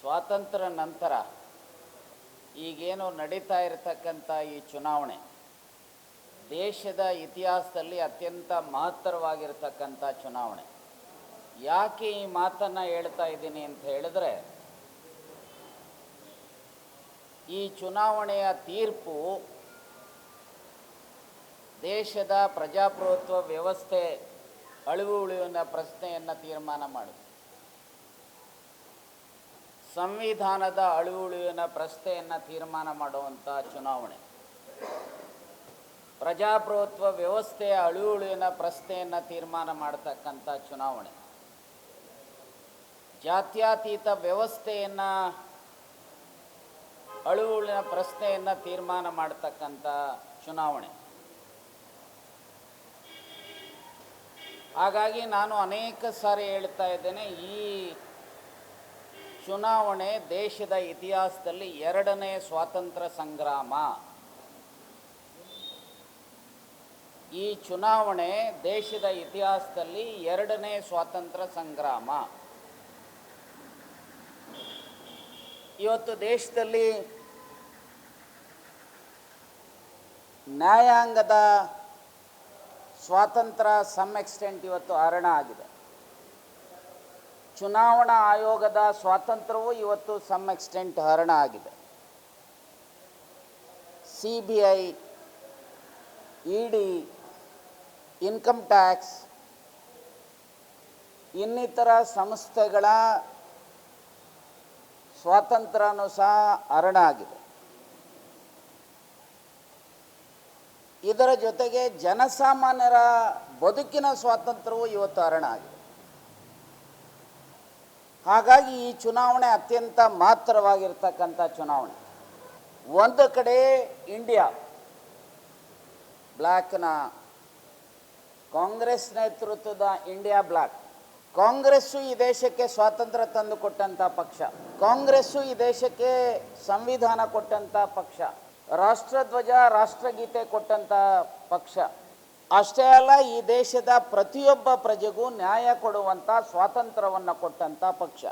ಸ್ವಾತಂತ್ರ್ಯ ನಂತರ ಈಗೇನು ನಡೀತಾ ಇರತಕ್ಕಂಥ ಈ ಚುನಾವಣೆ ದೇಶದ ಇತಿಹಾಸದಲ್ಲಿ ಅತ್ಯಂತ ಮಹತ್ತರವಾಗಿರ್ತಕ್ಕಂಥ ಚುನಾವಣೆ. ಯಾಕೆ ಈ ಮಾತನ್ನು ಹೇಳ್ತಾ ಇದ್ದೀನಿ ಅಂತ ಹೇಳಿದ್ರೆ, ಈ ಚುನಾವಣೆಯ ತೀರ್ಪು ದೇಶದ ಪ್ರಜಾಪ್ರಭುತ್ವ ವ್ಯವಸ್ಥೆ ಅಳಿವು ಉಳಿವಿನ ಪ್ರಶ್ನೆಯನ್ನು ತೀರ್ಮಾನ ಮಾಡುತ್ತೆ ಸಂವಿಧಾನದ ಅಳುವುಳುವಿನ ಪ್ರಶ್ನೆಯನ್ನು ತೀರ್ಮಾನ ಮಾಡುವಂಥ ಚುನಾವಣೆ. ಪ್ರಜಾಪ್ರಭುತ್ವ ವ್ಯವಸ್ಥೆಯ ಅಳುವುಳುವಿನ ಪ್ರಶ್ನೆಯನ್ನು ತೀರ್ಮಾನ ಮಾಡತಕ್ಕಂಥ ಚುನಾವಣೆ. ಜಾತ್ಯತೀತ ವ್ಯವಸ್ಥೆಯನ್ನು ಅಳುವುಳಿನ ಪ್ರಶ್ನೆಯನ್ನು ತೀರ್ಮಾನ ಮಾಡತಕ್ಕಂಥ ಚುನಾವಣೆ. ಹಾಗಾಗಿ ನಾನು ಅನೇಕ ಸಾರಿ ಹೇಳ್ತಾ ಇದ್ದೇನೆ, ಈ ಚುನಾವಣೆ ದೇಶದ ಇತಿಹಾಸದಲ್ಲಿ ಎರಡನೇ ಸ್ವಾತಂತ್ರ್ಯ ಸಂಗ್ರಾಮ. ಈ ಚುನಾವಣೆ ದೇಶದ ಇತಿಹಾಸದಲ್ಲಿ ಎರಡನೇ ಸ್ವಾತಂತ್ರ್ಯ ಸಂಗ್ರಾಮ. ಇವತ್ತು ದೇಶದಲ್ಲಿ ನ್ಯಾಯಾಂಗದ ಸ್ವಾತಂತ್ರ್ಯ ಸಮ್ ಎಕ್ಸ್ಟೆಂಟ್ ಇವತ್ತು ಹರಣ ಆಗಿದೆ. ಚುನಾವಣಾ ಆಯೋಗದ ಸ್ವಾತಂತ್ರ್ಯವೂ ಇವತ್ತು ಸಮ್ ಎಕ್ಸ್ಟೆಂಟ್ ಹರಣ ಆಗಿದೆ. C B I, E D, income tax, ಇನ್ನಿತರ ಸಂಸ್ಥೆಗಳ ಸ್ವಾತಂತ್ರ್ಯನೂ ಸಹ ಹರಣ ಆಗಿದೆ. ಇದರ ಜೊತೆಗೆ ಜನಸಾಮಾನ್ಯರ ಬದುಕಿನ ಸ್ವಾತಂತ್ರ್ಯವೂ ಇವತ್ತು ಹರಣ ಆಗಿದೆ. ಹಾಗಾಗಿ ಈ ಚುನಾವಣೆ ಅತ್ಯಂತ ಮಹತ್ತರವಾಗಿರ್ತಕ್ಕಂಥ ಚುನಾವಣೆ. ಒಂದು ಕಡೆ ಇಂಡಿಯಾ ಬ್ಲ್ಯಾಕ್ನ ಕಾಂಗ್ರೆಸ್ ನೇತೃತ್ವದ ಇಂಡಿಯಾ ಬ್ಲಾಕ್. ಕಾಂಗ್ರೆಸ್ಸು ಈ ದೇಶಕ್ಕೆ ಸ್ವಾತಂತ್ರ್ಯ ತಂದು ಕೊಟ್ಟಂಥ ಪಕ್ಷ. ಕಾಂಗ್ರೆಸ್ಸು ಈ ದೇಶಕ್ಕೆ ಸಂವಿಧಾನ ಕೊಟ್ಟಂಥ ಪಕ್ಷ. ರಾಷ್ಟ್ರಧ್ವಜ, ರಾಷ್ಟ್ರಗೀತೆ ಕೊಟ್ಟಂಥ ಪಕ್ಷ. ಅಷ್ಟೇ ಅಲ್ಲ, ಈ ದೇಶದ ಪ್ರತಿಯೊಬ್ಬ ಪ್ರಜೆಗೂ ನ್ಯಾಯ ಕೊಡುವಂಥ ಸ್ವಾತಂತ್ರ್ಯವನ್ನು ಕೊಟ್ಟಂಥ ಪಕ್ಷ.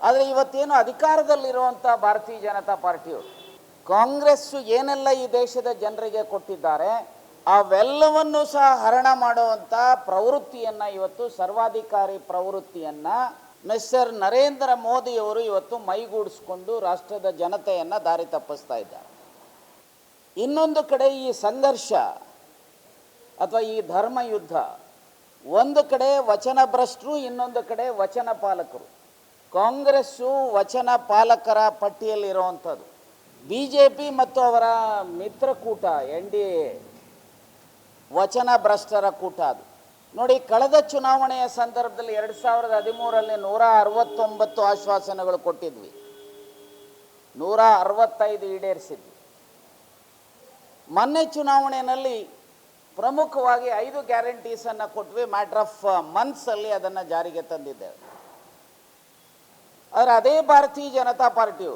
ಆದರೆ ಇವತ್ತೇನು ಅಧಿಕಾರದಲ್ಲಿರುವಂಥ ಭಾರತೀಯ ಜನತಾ ಪಾರ್ಟಿಯು, ಕಾಂಗ್ರೆಸ್ಸು ಏನೆಲ್ಲ ಈ ದೇಶದ ಜನರಿಗೆ ಕೊಟ್ಟಿದ್ದಾರೆ, ಅವೆಲ್ಲವನ್ನೂ ಸಹ ಹರಣ ಮಾಡುವಂಥ ಪ್ರವೃತ್ತಿಯನ್ನು ಇವತ್ತು, ಸರ್ವಾಧಿಕಾರಿ ಪ್ರವೃತ್ತಿಯನ್ನು ಮಿಸ್ಟರ್ ನರೇಂದ್ರ ಮೋದಿಯವರು ಇವತ್ತು ಮೈಗೂಡಿಸ್ಕೊಂಡು ರಾಷ್ಟ್ರದ ಜನತೆಯನ್ನು ದಾರಿ ತಪ್ಪಿಸ್ತಾ ಇದ್ದಾರೆ. ಇನ್ನೊಂದು ಕಡೆ ಈ ಸಂಘರ್ಷ ಅಥವಾ ಈ ಧರ್ಮ ಯುದ್ಧ ಒಂದು ಕಡೆ ವಚನ ಭ್ರಷ್ಟರು ಇನ್ನೊಂದು ಕಡೆ ವಚನ ಪಾಲಕರು ಕಾಂಗ್ರೆಸ್ಸು ವಚನ ಪಾಲಕರ ಪಟ್ಟಿಯಲ್ಲಿರುವಂಥದ್ದು. ಬಿ ಜೆ ಪಿ ಮತ್ತು ಅವರ ಮಿತ್ರಕೂಟ ಎನ್ ಡಿ ಎ ವಚನ ಭ್ರಷ್ಟರ ಕೂಟ ಅದು. ನೋಡಿ, ಕಳೆದ ಚುನಾವಣೆಯ ಸಂದರ್ಭದಲ್ಲಿ ಎರಡು ಸಾವಿರದ ಹದಿಮೂರರಲ್ಲಿ ನೂರ ಅರವತ್ತೊಂಬತ್ತು ಆಶ್ವಾಸನೆಗಳು ಕೊಟ್ಟಿದ್ವಿ. ನೂರ ಅರವತ್ತೈದು ಈಡೇರಿಸಿದ್ವಿ. ಮೊನ್ನೆ ಚುನಾವಣೆಯಲ್ಲಿ ಪ್ರಮುಖವಾಗಿ ಐದು ಗ್ಯಾರಂಟೀಸನ್ನು ಕೊಟ್ವಿ ಮ್ಯಾಟ್ರ್ ಆಫ್ ಮಂತ್ಸಲ್ಲಿ ಅದನ್ನು ಜಾರಿಗೆ ತಂದಿದ್ದೇವೆ. ಆದರೆ ಅದೇ ಭಾರತೀಯ ಜನತಾ ಪಾರ್ಟಿಯು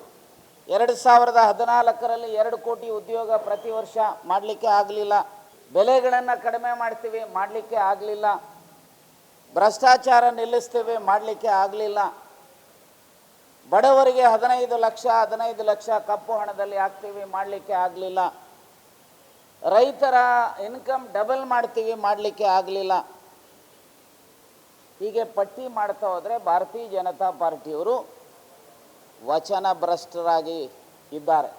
ಎರಡು ಸಾವಿರದ ಹದಿನಾಲ್ಕರಲ್ಲಿ ಎರಡು ಕೋಟಿ ಉದ್ಯೋಗ ಪ್ರತಿ ವರ್ಷ ಮಾಡಲಿಕ್ಕೆ ಆಗಲಿಲ್ಲ. ಬೆಲೆಗಳನ್ನು ಕಡಿಮೆ ಮಾಡ್ತೀವಿ, ಮಾಡಲಿಕ್ಕೆ ಆಗಲಿಲ್ಲ. ಭ್ರಷ್ಟಾಚಾರ ನಿಲ್ಲಿಸ್ತೀವಿ, ಮಾಡಲಿಕ್ಕೆ ಆಗಲಿಲ್ಲ. ಬಡವರಿಗೆ ಹದಿನೈದು ಲಕ್ಷ ಹದಿನೈದು ಲಕ್ಷ ಕಪ್ಪು ಹಣದಲ್ಲಿ ಹಾಕ್ತೀವಿ, ಮಾಡಲಿಕ್ಕೆ ಆಗಲಿಲ್ಲ. ರೈತರ ಇನ್ಕಮ್ ಡಬಲ್ ಮಾಡ್ತೀವಿ, ಮಾಡಲಿಕ್ಕೆ ಆಗಲಿಲ್ಲ. ಹೀಗೆ ಪಟ್ಟಿ ಮಾಡ್ತಾ ಹೋದರೆ ಭಾರತೀಯ ಜನತಾ ಪಾರ್ಟಿಯವರು ವಚನ ಭ್ರಷ್ಟರಾಗಿ ಇದ್ದಾರೆ.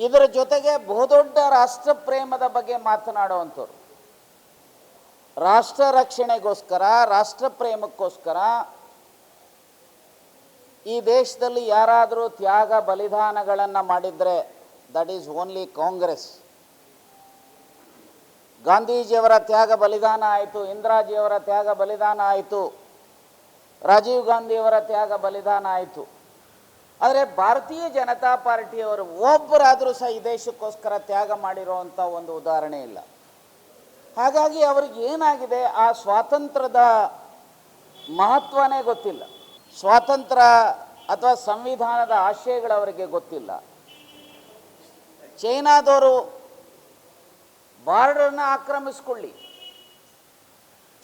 ಇದರ ಜೊತೆಗೆ ಬಹುದೊಡ್ಡ ರಾಷ್ಟ್ರ ಪ್ರೇಮದ ಬಗ್ಗೆ ಮಾತನಾಡುವಂಥವ್ರು. ರಾಷ್ಟ್ರ ರಕ್ಷಣೆಗೋಸ್ಕರ, ರಾಷ್ಟ್ರ ಪ್ರೇಮಕ್ಕೋಸ್ಕರ ಈ ದೇಶದಲ್ಲಿ ಯಾರಾದರೂ ತ್ಯಾಗ ಬಲಿದಾನಗಳನ್ನು ಮಾಡಿದರೆ ದಟ್ ಈಸ್ ಓನ್ಲಿ ಕಾಂಗ್ರೆಸ್ ಗಾಂಧೀಜಿಯವರ ತ್ಯಾಗ ಬಲಿದಾನ ಆಯಿತು, ಇಂದಿರಾಜಿಯವರ ತ್ಯಾಗ ಬಲಿದಾನ ಆಯಿತು, ರಾಜೀವ್ ಗಾಂಧಿಯವರ ತ್ಯಾಗ ಬಲಿದಾನ ಆಯಿತು. ಆದರೆ ಭಾರತೀಯ ಜನತಾ ಪಾರ್ಟಿಯವರು ಒಬ್ಬರಾದರೂ ಸಹ ಈ ದೇಶಕ್ಕೋಸ್ಕರ ತ್ಯಾಗ ಮಾಡಿರುವಂಥ ಒಂದು ಉದಾಹರಣೆ ಇಲ್ಲ. ಹಾಗಾಗಿ ಅವ್ರಿಗೆ ಏನಾಗಿದೆ? ಆ ಸ್ವಾತಂತ್ರ್ಯದ ಮಹತ್ವನೇ ಗೊತ್ತಿಲ್ಲ. ಸ್ವಾತಂತ್ರ್ಯ ಅಥವಾ ಸಂವಿಧಾನದ ಆಶಯಗಳವರಿಗೆ ಗೊತ್ತಿಲ್ಲ. ಚೈನಾದವರು ಬಾರ್ಡರ್ನ ಆಕ್ರಮಿಸ್ಕೊಳ್ಳಿ.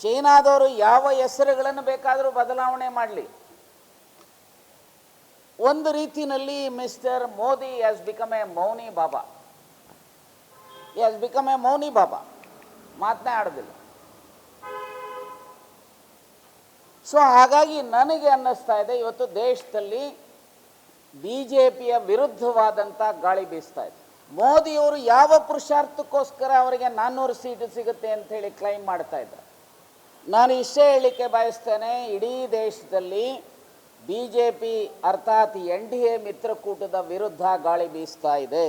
ಚೈನಾದವರು ಯಾವ ಹೆಸರುಗಳನ್ನು ಬೇಕಾದರೂ ಬದಲಾವಣೆ ಮಾಡಲಿ. ಒಂದು ರೀತಿಯಲ್ಲಿ mister Modi has become a Mouni Baba. Has become a Mouni Baba. ಮಾತನೇ ಆಡೋದಿಲ್ಲ. ಸೊ ಹಾಗಾಗಿ ನನಗೆ ಅನ್ನಿಸ್ತಾ ಇದೆ, ಇವತ್ತು ದೇಶದಲ್ಲಿ ಬಿ ಜೆ ಪಿಯ ವಿರುದ್ಧವಾದಂಥ ಗಾಳಿ ಬೀಸ್ತಾ ಇದೆ. ಮೋದಿಯವರು ಯಾವ ಪುರುಷಾರ್ಥಕ್ಕೋಸ್ಕರ ಅವರಿಗೆ ನಾನ್ನೂರು ಸೀಟು ಸಿಗುತ್ತೆ ಅಂತ ಹೇಳಿ ಕ್ಲೈಮ್ ಮಾಡ್ತಾ ಇದ್ದಾರೆ. ನಾನು ಇಷ್ಟೇ ಹೇಳಲಿಕ್ಕೆ ಬಯಸ್ತೇನೆ, ಇಡೀ ದೇಶದಲ್ಲಿ ಬಿ ಜೆ ಪಿ ಅರ್ಥಾತ್ ಎನ್ ಡಿ ಎ ಮಿತ್ರಕೂಟದ ವಿರುದ್ಧ ಗಾಳಿ ಬೀಸ್ತಾ ಇದೆ.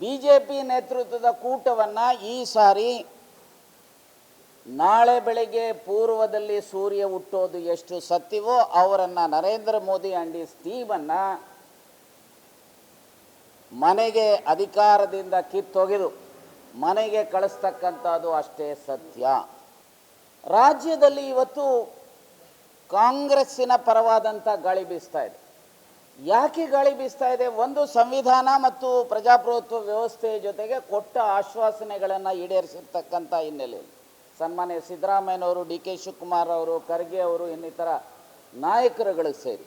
ಬಿ ಜೆ ಪಿ ನೇತೃತ್ವದ ಕೂಟವನ್ನು ಈ ಸಾರಿ ನಾಳೆ ಬೆಳಿಗ್ಗೆ ಪೂರ್ವದಲ್ಲಿ ಸೂರ್ಯ ಹುಟ್ಟೋದು ಎಷ್ಟು ಸತ್ಯವೋ ಅವರನ್ನು ನರೇಂದ್ರ ಮೋದಿ ಅಂಡ್ ಇಸ್ ಟೀಮನ್ನು ಮನೆಗೆ ಅಧಿಕಾರದಿಂದ ಕಿತ್ತೊಗೆದು ಮನೆಗೆ ಕಳಿಸ್ತಕ್ಕಂಥದ್ದು ಅಷ್ಟೇ ಸತ್ಯ. ರಾಜ್ಯದಲ್ಲಿ ಇವತ್ತು ಕಾಂಗ್ರೆಸ್ಸಿನ ಪರವಾದಂಥ ಗಾಳಿ ಬೀಸ್ತಾ ಇದೆ. ಯಾಕೆ ಗಾಳಿ ಬೀಸ್ತಾ ಇದೆ? ಒಂದು ಸಂವಿಧಾನ ಮತ್ತು ಪ್ರಜಾಪ್ರಭುತ್ವ ವ್ಯವಸ್ಥೆಯ ಜೊತೆಗೆ ಕೊಟ್ಟ ಆಶ್ವಾಸನೆಗಳನ್ನು ಈಡೇರಿಸಿರ್ತಕ್ಕಂಥ ಹಿನ್ನೆಲೆಯಲ್ಲಿ ಸನ್ಮಾನ್ಯ ಸಿದ್ದರಾಮಯ್ಯನವರು, ಡಿ ಕೆ ಶಿವಕುಮಾರ್ ಅವರು, ಖರ್ಗೆ ಅವರು ಇನ್ನಿತರ ನಾಯಕರುಗಳು ಸೇರಿ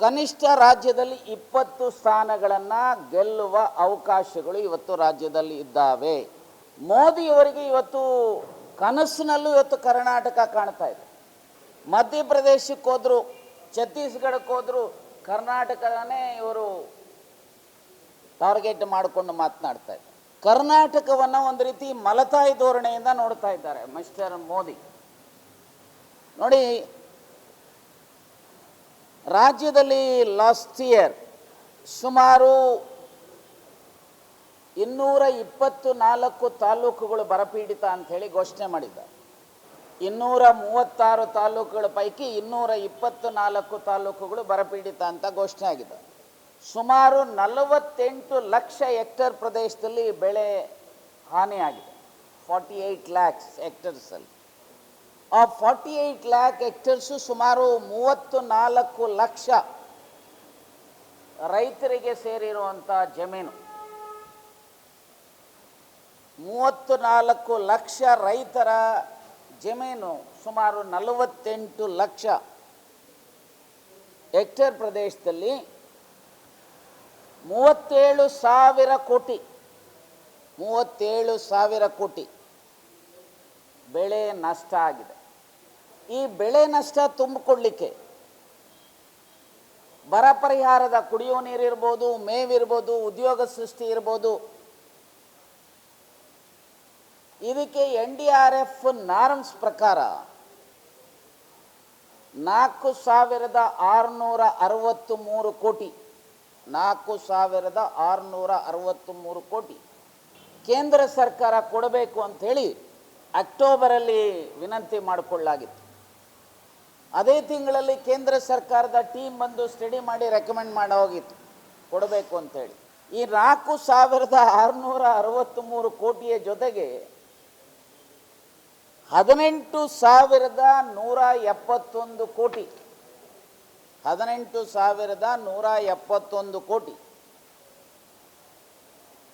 ಕನಿಷ್ಠ ರಾಜ್ಯದಲ್ಲಿ ಇಪ್ಪತ್ತು ಸ್ಥಾನಗಳನ್ನು ಗೆಲ್ಲುವ ಅವಕಾಶಗಳು ಇವತ್ತು ರಾಜ್ಯದಲ್ಲಿ ಇದ್ದಾವೆ. ಮೋದಿಯವರಿಗೆ ಇವತ್ತು ಕನಸಿನಲ್ಲೂ ಇವತ್ತು ಕರ್ನಾಟಕ ಕಾಣ್ತಾ ಇದೆ. ಮಧ್ಯಪ್ರದೇಶಕ್ಕೆ ಹೋದರು, ಛತ್ತೀಸ್ಗಢಕ್ಕೆ ಹೋದರು, ಕರ್ನಾಟಕನೇ ಇವರು ಟಾರ್ಗೆಟ್ ಮಾಡಿಕೊಂಡು ಮಾತನಾಡ್ತಾ ಇದ್ದಾರೆ. ಕರ್ನಾಟಕವನ್ನು ಒಂದು ರೀತಿ ಮಲತಾಯಿ ಧೋರಣೆಯಿಂದ ನೋಡ್ತಾ ಇದ್ದಾರೆ ಮಿಸ್ಟರ್ ಮೋದಿ. ನೋಡಿ ರಾಜ್ಯದಲ್ಲಿ ಲಾಸ್ಟ್ ಇಯರ್ ಸುಮಾರು ಇನ್ನೂರ ಇಪ್ಪತ್ತು ನಾಲ್ಕು ತಾಲೂಕುಗಳು ಬರಪೀಡಿತ ಅಂತ ಹೇಳಿ ಘೋಷಣೆ ಮಾಡಿದ್ದ ಇನ್ನೂರ ಮೂವತ್ತಾರು ತಾಲೂಕುಗಳ ಪೈಕಿ ಇನ್ನೂರ ಇಪ್ಪತ್ತು ನಾಲ್ಕು ತಾಲೂಕುಗಳು ಬರಪೀಡಿತ ಅಂತ ಘೋಷಣೆ ಆಗಿದೆ. ಸುಮಾರು ನಲವತ್ತೆಂಟು ಲಕ್ಷ ಹೆಕ್ಟೇರ್ ಪ್ರದೇಶದಲ್ಲಿ ಬೆಳೆ ಹಾನಿಯಾಗಿದೆ. ಫಾರ್ಟಿ ಏಯ್ಟ್ ಲ್ಯಾಕ್ಸ್ ಹೆಕ್ಟರ್ಸಲ್ಲಿ ಆ ಫಾರ್ಟಿ ಏಯ್ಟ್ ಲ್ಯಾಕ್ ಹೆಕ್ಟರ್ಸು ಸುಮಾರು ಮೂವತ್ತು ನಾಲ್ಕು ಲಕ್ಷ ರೈತರಿಗೆ ಸೇರಿರುವಂಥ ಜಮೀನು. ಮೂವತ್ತು ನಾಲ್ಕು ಲಕ್ಷ ರೈತರ ಜಮೀನು ಸುಮಾರು ನಲವತ್ತೆಂಟು ಲಕ್ಷ ಹೆಕ್ಟೇರ್ ಪ್ರದೇಶದಲ್ಲಿ ಮೂವತ್ತೇಳು ಸಾವಿರ ಕೋಟಿ, ಮೂವತ್ತೇಳು ಸಾವಿರ ಕೋಟಿ ಬೆಳೆ ನಷ್ಟ ಆಗಿದೆ. ಈ ಬೆಳೆ ನಷ್ಟ ತುಂಬಿಕೊಳ್ಳಿಕ್ಕೆ ಬರ ಪರಿಹಾರದ ಕುಡಿಯೋ ನೀರಿರ್ಬೋದು ಮೇವಿರ್ಬೋದು ಉದ್ಯೋಗ ಸೃಷ್ಟಿ ಇರ್ಬೋದು. ಇದಕ್ಕೆ N D R F norms ಪ್ರಕಾರ ನಾಲ್ಕು ಸಾವಿರದ ಆರುನೂರ ಅರವತ್ತು ಮೂರು ಕೋಟಿ, ನಾಲ್ಕು ಸಾವಿರದ ಆರುನೂರ ಅರವತ್ತು ಮೂರು ಕೋಟಿ ಕೇಂದ್ರ ಸರ್ಕಾರ ಕೊಡಬೇಕು ಅಂಥೇಳಿ ಅಕ್ಟೋಬರಲ್ಲಿ ವಿನಂತಿ ಮಾಡಿಕೊಳ್ಳಲಾಗಿತ್ತು. ಅದೇ ತಿಂಗಳಲ್ಲಿ ಕೇಂದ್ರ ಸರ್ಕಾರದ ಟೀಮ್ ಬಂದು ಸ್ಟಡಿ ಮಾಡಿ ರೆಕಮೆಂಡ್ ಮಾಡೋ ಹೋಗಿತ್ತು. ಕೊಡಬೇಕು ಅಂತೇಳಿ. ಈ ನಾಲ್ಕು ಸಾವಿರದ ಆರುನೂರ ಅರವತ್ತು ಮೂರು ಕೋಟಿಯ ಜೊತೆಗೆ ಹದಿನೆಂಟು ಸಾವಿರದ ನೂರ ಎಪ್ಪತ್ತೊಂದು ಕೋಟಿ, ಹದಿನೆಂಟು ಸಾವಿರದ ನೂರ ಎಪ್ಪತ್ತೊಂದು ಕೋಟಿ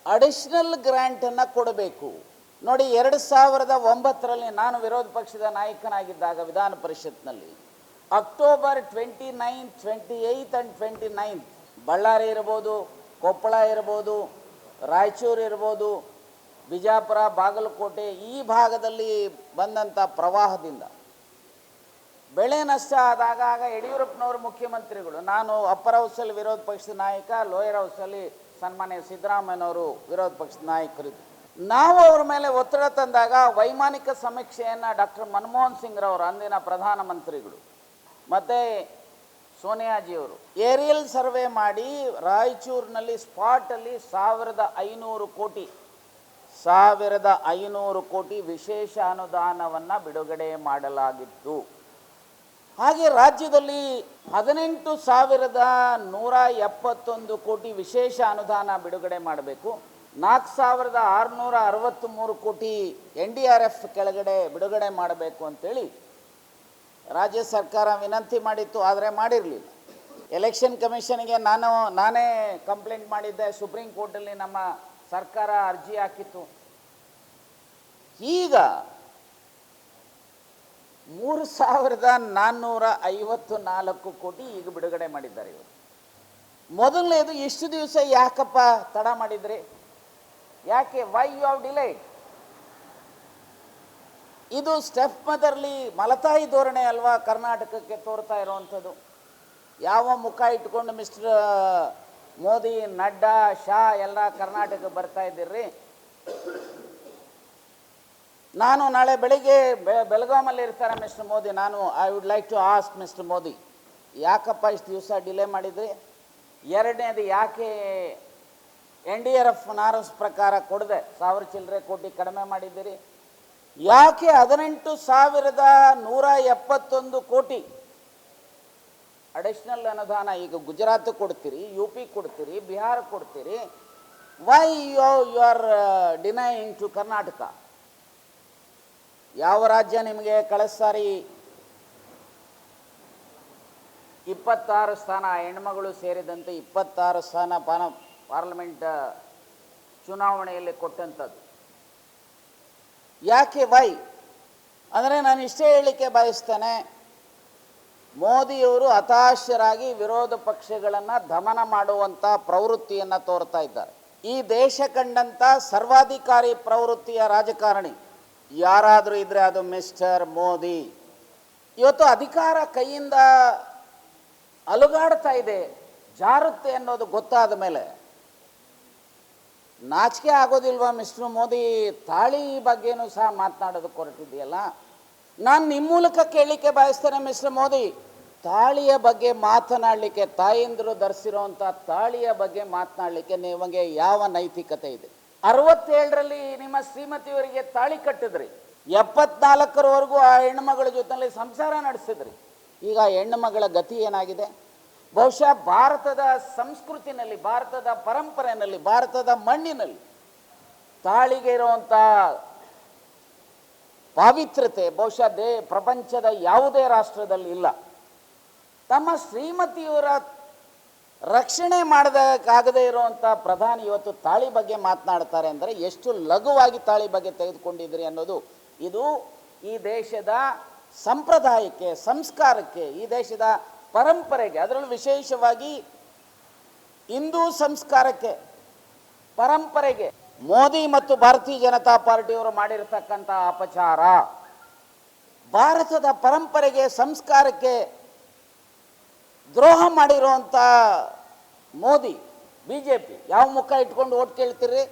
ಅಡಿಷನಲ್ ಗ್ರ್ಯಾಂಟನ್ನು ಕೊಡಬೇಕು. ನೋಡಿ, ಎರಡು ಸಾವಿರದ ಒಂಬತ್ತರಲ್ಲಿ ನಾನು ವಿರೋಧ ಪಕ್ಷದ ನಾಯಕನಾಗಿದ್ದಾಗ ವಿಧಾನ ಪರಿಷತ್ನಲ್ಲಿ October twenty nine twenty eight and twenty nine Ballari ಇರ್ಬೋದು ಕೊಪ್ಪಳ ಇರ್ಬೋದು ರಾಯಚೂರು ಇರ್ಬೋದು ಬಿಜಾಪುರ ಬಾಗಲಕೋಟೆ ಈ ಭಾಗದಲ್ಲಿ ಬಂದಂಥ ಪ್ರವಾಹದಿಂದ. ಬೆಳೆ ನಷ್ಟ ಆದಾಗ ಆಗ ಯಡಿಯೂರಪ್ಪನವರು ಮುಖ್ಯಮಂತ್ರಿಗಳು. ನಾನು ಅಪ್ಪರ್ ಹೌಸಲ್ಲಿ ವಿರೋಧ ಪಕ್ಷದ ನಾಯಕ ಲೋಯರ್ ಹೌಸಲ್ಲಿ ಸನ್ಮಾನ್ಯ ಸಿದ್ದರಾಮಯ್ಯನವರು ವಿರೋಧ ಪಕ್ಷದ ನಾಯಕರಿದ್ದರು. ನಾವು ಅವ್ರ ಮೇಲೆ ಒತ್ತಡ ತಂದಾಗ ವೈಮಾನಿಕ ಸಮೀಕ್ಷೆಯನ್ನು ಡಾಕ್ಟರ್ ಮನಮೋಹನ್ ಸಿಂಗ್ರವರು, ಅಂದಿನ ಪ್ರಧಾನಮಂತ್ರಿಗಳು ಮತ್ತು ಸೋನಿಯಾಜಿಯವರು. ಏರಿಯಲ್ ಸರ್ವೆ ಮಾಡಿ ರಾಯಚೂರಿನಲ್ಲಿ ಸ್ಪಾಟಲ್ಲಿ ಸಾವಿರದ ಐನೂರು ಕೋಟಿ, ಸಾವಿರದ ಐನೂರು ಕೋಟಿ ವಿಶೇಷ ಅನುದಾನವನ್ನು ಬಿಡುಗಡೆ ಮಾಡಲಾಗಿತ್ತು ಹಾಗೆ ರಾಜ್ಯದಲ್ಲಿ ಹದಿನೆಂಟು ಸಾವಿರದ ನೂರ ಎಪ್ಪತ್ತೊಂದು ಕೋಟಿ ವಿಶೇಷ ಅನುದಾನ ಬಿಡುಗಡೆ ಮಾಡಬೇಕು. ನಾಲ್ಕು ಸಾವಿರದ ಆರುನೂರ ಅರವತ್ತ್ ಮೂರು ಕೋಟಿ ಎನ್ ಡಿ ಆರ್ ಎಫ್ ಕೆಳಗಡೆ ಬಿಡುಗಡೆ ಮಾಡಬೇಕು ಅಂತೇಳಿ ರಾಜ್ಯ ಸರ್ಕಾರ ವಿನಂತಿ ಮಾಡಿತ್ತು, ಆದರೆ ಮಾಡಿರಲಿಲ್ಲ. ಎಲೆಕ್ಷನ್ ಕಮಿಷನ್ಗೆ ನಾನು, ನಾನೇ ಕಂಪ್ಲೇಂಟ್ ಮಾಡಿದ್ದೆ ಸುಪ್ರೀಂ ಕೋರ್ಟಲ್ಲಿ ನಮ್ಮ ಸರ್ಕಾರ ಅರ್ಜಿ ಹಾಕಿತ್ತು. ಈಗ ಮೂರು ಸಾವಿರದ ನಾನ್ನೂರ ಐವತ್ತು ನಾಲ್ಕು ಕೋಟಿ ಈಗ ಬಿಡುಗಡೆ ಮಾಡಿದ್ದಾರೆ ಇವರು. ಮೊದಲನೇದು ಇಷ್ಟು ದಿವಸ ಯಾಕಪ್ಪ ತಡ ಮಾಡಿದ್ರಿ? ಯಾಕೆ? ವೈ ಯು ಹಾವ್ ಡಿಲೈಡ್ ಇದು ಸ್ಟೆಪ್ ಮದರ್ಲಿ ಮಲತಾಯಿ ಧೋರಣೆ ಅಲ್ವಾ? ಕರ್ನಾಟಕಕ್ಕೆ ತೋರ್ತಾ ಇರುವಂಥದ್ದು. ಯಾವ ಮುಖ ಇಟ್ಕೊಂಡು ಮಿಸ್ಟರ್ ಮೋದಿ, ನಡ್ಡಾ, ಶಾ ಎಲ್ಲ ಕರ್ನಾಟಕಕ್ಕೆ ಬರ್ತಾ ಇದ್ದೀರಿ? ನಾನು ನಾಳೆ ಬೆಳಿಗ್ಗೆ ಬೆಳಗಾಮಲ್ಲಿ ಇರ್ತಾರೆ ಮಿಸ್ಟರ್ ಮೋದಿ. ನಾನು I would like to ask Mister Modi, ಯಾಕಪ್ಪ ಇಷ್ಟು ದಿವಸ ಡಿಲೇ ಮಾಡಿದ್ರಿ? ಎರಡನೇದು, ಯಾಕೆ N D R F norms ಪ್ರಕಾರ ಕೊಡದೆ ಸಾವಿರ ಚಿಲ್ಲರೆ ಕೋಟಿ ಕಡಿಮೆ ಮಾಡಿದ್ದೀರಿ? ಯಾಕೆ ಹದಿನೆಂಟು ಸಾವಿರದ ನೂರ ಎಪ್ಪತ್ತೊಂದು ಕೋಟಿ? ಅಡಿಷ್ನಲ್ ಅನುದಾನ ಈಗ ಗುಜರಾತ್ ಕೊಡ್ತೀರಿ ಯು ಪಿ ಕೊಡ್ತೀರಿ, ಬಿಹಾರ ಕೊಡ್ತೀರಿ. Why you you are denying to Karnataka ಯಾವ ರಾಜ್ಯ ನಿಮಗೆ ಕಳೆದ ಇಪ್ಪತ್ತಾರು ಸ್ಥಾನ, ಹೆಣ್ಮಗಳು ಸೇರಿದಂತೆ ಇಪ್ಪತ್ತಾರು ಸ್ಥಾನ ಪಾನ, ಪಾರ್ಲಿಮೆಂಟ್ ಚುನಾವಣೆಯಲ್ಲಿ ಕೊಟ್ಟಂಥದ್ದು. ಯಾಕೆ ವೈ? ಅಂದರೆ ನಾನು ಇಷ್ಟೇ ಹೇಳಲಿಕ್ಕೆ ಬಯಸ್ತೇನೆ, ಮೋದಿಯವರು ಹತಾಶರಾಗಿ ವಿರೋಧ ಪಕ್ಷಗಳನ್ನು ದಮನ ಮಾಡುವಂಥ ಪ್ರವೃತ್ತಿಯನ್ನು ತೋರ್ತಾ ಇದ್ದಾರೆ. ಈ ದೇಶ ಕಂಡಂಥ ಸರ್ವಾಧಿಕಾರಿ ಪ್ರವೃತ್ತಿಯ ರಾಜಕಾರಣಿ ಯಾರಾದರೂ ಇದ್ದರೆ ಅದು ಮಿಸ್ಟರ್ ಮೋದಿ. ಇವತ್ತು ಅಧಿಕಾರ ಕೈಯಿಂದ ಅಲುಗಾಡ್ತಾ ಇದೆ, ಜಾರುತ್ತೆ ಅನ್ನೋದು ಗೊತ್ತಾದ ಮೇಲೆ ನಾಚಿಕೆ ಆಗೋದಿಲ್ವಾ ಮಿಸ್ಟರ್ ಮೋದಿ? ತಾಳಿ ಬಗ್ಗೆನೂ ಸಹ ಮಾತನಾಡೋದಕ್ಕೆ ಹೊರಟಿದೆಯಲ್ಲ ನಾನು ನಿಮ್ಮ ಮೂಲಕ ಕೇಳಲಿಕ್ಕೆ ಬಯಸ್ತೇನೆ ಮಿಸ್ಟರ್ ಮೋದಿ. ತಾಳಿಯ ಬಗ್ಗೆ ಮಾತನಾಡಲಿಕ್ಕೆ ತಾಯಂದಿರು ಧರಿಸಿರುವಂಥ ತಾಳಿಯ ಬಗ್ಗೆ ಮಾತನಾಡಲಿಕ್ಕೆ ನಿಮಗೆ ಯಾವ ನೈತಿಕತೆ ಇದೆ? ಅರವತ್ತೇಳರಲ್ಲಿ ನಿಮ್ಮ ಶ್ರೀಮತಿಯವರಿಗೆ ತಾಳಿ ಕಟ್ಟಿದ್ರಿ. ಎಪ್ಪತ್ನಾಲ್ಕರವರೆಗೂ ಆ ಹೆಣ್ಣುಮಗಳ ಜೊತೆಲಿ ಸಂಸಾರ ನಡೆಸಿದ್ರಿ. ಈಗ ಹೆಣ್ಣುಮಗಳ ಹೆಣ್ಣು ಮಗಳ ಗತಿ ಏನಾಗಿದೆ? ಬಹುಶಃ ಭಾರತದ ಸಂಸ್ಕೃತಿನಲ್ಲಿ, ಭಾರತದ ಪರಂಪರೆಯಲ್ಲಿ ಭಾರತದ ಮಣ್ಣಿನಲ್ಲಿ ತಾಳಿಗೆ ಇರುವಂಥ ಪಾವಿತ್ರತೆ ಬಹುಶಃ ದೇ, ಪ್ರಪಂಚದ ಯಾವುದೇ ರಾಷ್ಟ್ರದಲ್ಲಿ ಇಲ್ಲ. ತಮ್ಮ ಶ್ರೀಮತಿಯವರ ರಕ್ಷಣೆ ಮಾಡದಕ್ಕಾಗದೇ ಇರುವಂಥ ಪ್ರಧಾನಿ ಇವತ್ತು ತಾಳಿ ಬಗ್ಗೆ ಮಾತನಾಡ್ತಾರೆ ಅಂದರೆ, ಎಷ್ಟು ಲಘುವಾಗಿ ತಾಳಿ ಬಗ್ಗೆ ತೆಗೆದುಕೊಂಡಿದ್ರಿ ಅನ್ನೋದು. ಇದು ಈ ದೇಶದ ಸಂಪ್ರದಾಯಕ್ಕೆ, ಸಂಸ್ಕಾರಕ್ಕೆ, ಈ ದೇಶದ ಪರಂಪರೆಗೆ, ಅದರಲ್ಲೂ ವಿಶೇಷವಾಗಿ ಹಿಂದೂ ಸಂಸ್ಕಾರಕ್ಕೆ, ಪರಂಪರೆಗೆ ಮೋದಿ ಮತ್ತು ಭಾರತೀಯ ಜನತಾ ಪಾರ್ಟಿಯವರು ಮಾಡಿರತಕ್ಕಂಥ ಅಪಚಾರ, ಭಾರತದ ಪರಂಪರೆಗೆ, ಸಂಸ್ಕಾರಕ್ಕೆ ದ್ರೋಹ ಮಾಡಿರುವಂಥ ಮೋದಿ ಬಿ ಜೆ ಪಿ ಯಾವ ಮುಖ ಇಟ್ಕೊಂಡು ಓಟ್ ಕೇಳ್ತೀರಿ?